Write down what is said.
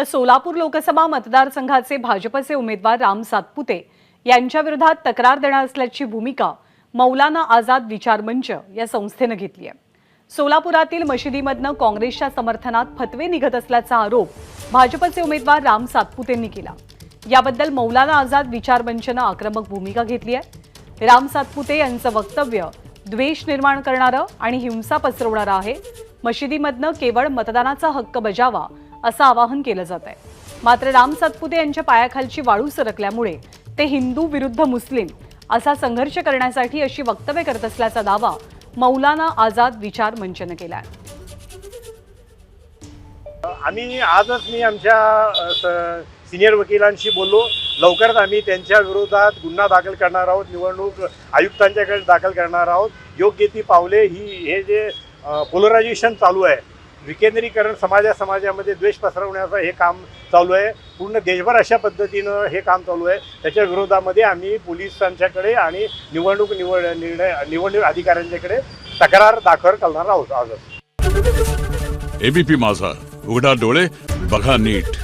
तर सोलापूर लोकसभा मतदारसंघाचे भाजपचे उमेदवार राम सातपुते यांच्या विरोधात तक्रार देणार असल्याची भूमिका मौलाना आझाद विचार मंच या संस्थेनं घेतली आहे. सोलापुरातील मशिदीमधनं काँग्रेसच्या समर्थनात फतवे निघत असल्याचा आरोप भाजपचे उमेदवार राम सातपुतेंनी केला. याबद्दल मौलाना आझाद विचार मंचनं आक्रमक भूमिका घेतली आहे. राम सातपुते यांचं वक्तव्य द्वेष निर्माण करणारं आणि हिंसा पसरवणारं आहे. मशिदीमधनं केवळ मतदानाचा हक्क बजावा असं आवाहन केलं जात आहे. मात्र राम सातपुते यांच्या पायाखालची वाळू सरकल्यामुळे ते हिंदू विरुद्ध मुस्लिम असा संघर्ष करण्यासाठी अशी वक्तव्य करत असल्याचा दावा मौलाना आझाद विचार मंचनं केला आहे. आम्ही आजच मी आमच्या सिनियर वकिलांशी बोललो. लवकरच आम्ही त्यांच्या विरोधात गुन्हा दाखल करणार आहोत निवडणूक आयुक्तांच्याकडे दाखल करणार आहोत. योग्य ती पावले ही हे जे पोलरायझेशन चालू आहे विकेंद्रीकरण समाजा समाजामध्ये द्वेष पसरवण्याचं हे काम चालू आहे. पूर्ण देशभर अशा पद्धतीनं हे काम चालू आहे. त्याच्या विरोधामध्ये आम्ही पोलिसांच्याकडे आणि निवडणूक निवड निर्णय निवडणूक अधिकाऱ्यांच्याकडे तक्रार दाखल करणार आहोत आजच एबीपी माझा. उघडा डोळे बघा नीट.